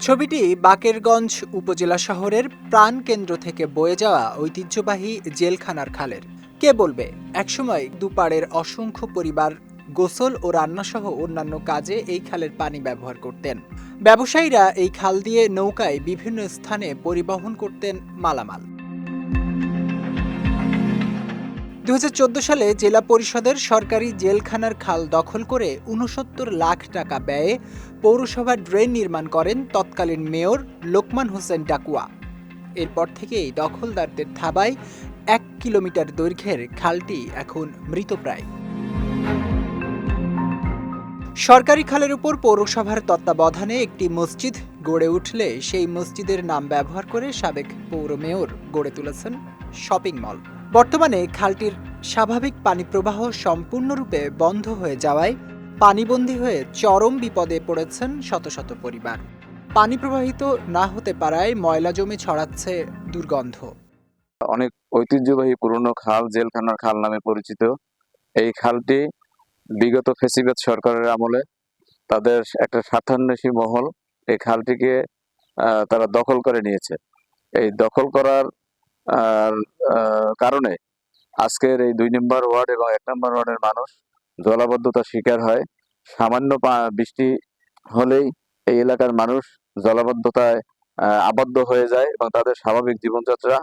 ছবিটি বাকেরগঞ্জ উপজেলা শহরের প্রাণকেন্দ্র থেকে বয়ে যাওয়া ঐতিহ্যবাহী জেলখানার খালের। কে বলবে? একসময় দুপাড়ের অসংখ্য পরিবার গোসল ও রান্নাসহ অন্যান্য কাজে এই খালের পানি ব্যবহার করতেন। ব্যবসায়ীরা এই খাল দিয়ে নৌকায় বিভিন্ন স্থানে পরিবহন করতেন মালামাল। দু হাজার চোদ্দ সালে জেলা পরিষদের সরকারি জেলখানার খাল দখল করে উনসত্তর লাখ টাকা ব্যয়ে পৌরসভা ড্রেন নির্মাণ করেন তৎকালীন মেয়র লোকমান হোসেন ডাকুয়া এরপর থেকেই দখলদারদের থাবায় এক কিলোমিটার দৈর্ঘ্যের খালটি এখন মৃতপ্রায় সরকারি খালের উপর পৌরসভার তত্ত্বাবধানে একটি মসজিদ গড়ে উঠলে সেই মসজিদের নাম ব্যবহার করে সাবেক পৌর মেয়র গড়ে তুলেছেন শপিং মল। বর্তমানে খালটির স্বাভাবিক পানি প্রবাহ সম্পূর্ণরূপে বন্ধ হয়ে যাওয়ায় পানিবন্দী হয়ে চরম বিপদে পড়েছেন শত শত পরিবার। পানি প্রবাহিত না হতে পারায় ময়লা জমে ছড়াচ্ছে দুর্গন্ধ। অনেক ঐতিহ্যবাহী পুরনো খাল জেলখানার খাল নামে পরিচিত। এই খালটি বিগত ফেসিবাদ সরকারের আমলে তাদের একটা স্বার্থান্বেষী মহল। এই খালটিকে তারা দখল করে নিয়েছে। এই দখল করার কারণে আজকের এই দুই নম্বর ওয়ার্ড এবং এক নম্বর ওয়ার্ডের মানুষ জলাবদ্ধতার শিকার হয়। সামান্য বৃষ্টি হলেই এই এলাকার মানুষ জলাবদ্ধতায় আবদ্ধ হয়ে যায় এবং তাদের স্বাভাবিক জীবনযাত্রা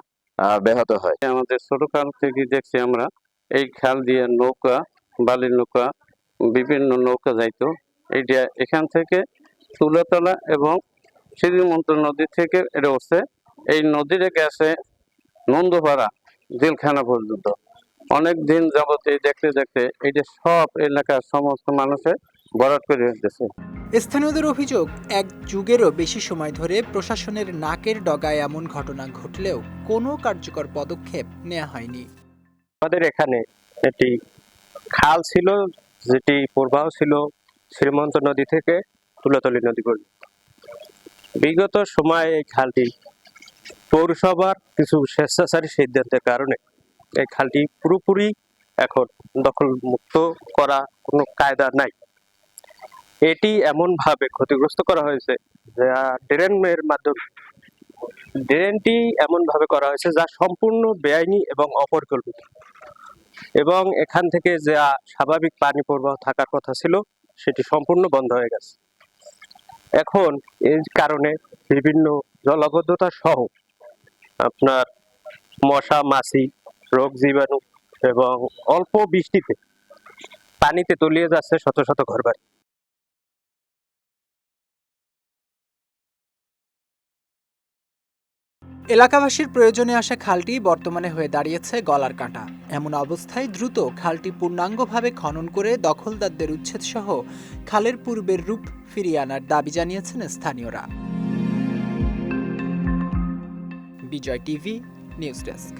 ব্যাহত হয়। আমাদের ছোটকাল থেকে দেখছি আমরা, এই খাল দিয়ে নৌকা, বালির নৌকা, বিভিন্ন নৌকা যাইতো। এইটা এখান থেকে তুলাতলা এবং শ্রীমন্ত নদী থেকে এটা উঠছে এই নদীরে গেছে নন্দপাড়া জেলখানা পর্যন্ত। অনেক দিন যাবত এই দেখতে দেখতে এইটা সব এলাকার সমস্ত মানুষের বরাদ করে দিতেছে স্থানীয়দের অভিযোগ এক যুগেরও বেশি সময় ধরে প্রশাসনের নাকের ডগায় এমন ঘটনা ঘটলেও কোনো কার্যকর পদক্ষেপ নেওয়া হয়নি। আমাদের এখানে একটি খাল ছিল যেটি প্রবাহ ছিল শ্রীমন্ত নদী থেকে তুলাতলি নদী পর্যন্ত। বিগত সময়ে এই খালটি পৌরসভার কিছু স্বেচ্ছাচারী সিদ্ধান্তের কারণে এই খালটি পুরোপুরি এখন দখল মুক্ত করা কোনো কায়দা নাই। এটি এমন ভাবে ক্ষতিগ্রস্ত করা হয়েছে যা ড্রেনের মাধ্যমে, ড্রেনটি এমন ভাবে করা হয়েছে যা সম্পূর্ণ বেআইনি এবং অপরিকল্পিত। এবং এখান থেকে যা স্বাভাবিক পানি প্রবাহ থাকার কথা ছিল, সেটি সম্পূর্ণ বন্ধ হয়ে গেছে। এখন এই কারণে বিভিন্ন জলাবদ্ধতা সহ আপনার মশা, মাছি, রোগ জীবাণু এবং অল্প বৃষ্টিতে পানিতে তলিয়ে যাচ্ছে শত শত ঘরবাড়ি। এলাকাবাসীর প্রয়োজনে আসা খালটি বর্তমানে হয়ে দাঁড়িয়েছে গলার কাঁটা। এমন অবস্থায় দ্রুত খালটি পূর্ণাঙ্গভাবে খনন করে দখলদারদের উচ্ছেদ সহ খালের পূর্বের রূপ ফিরিয়ে আনার দাবি জানিয়েছেন স্থানীয়রা। Bijoy TV, news desk.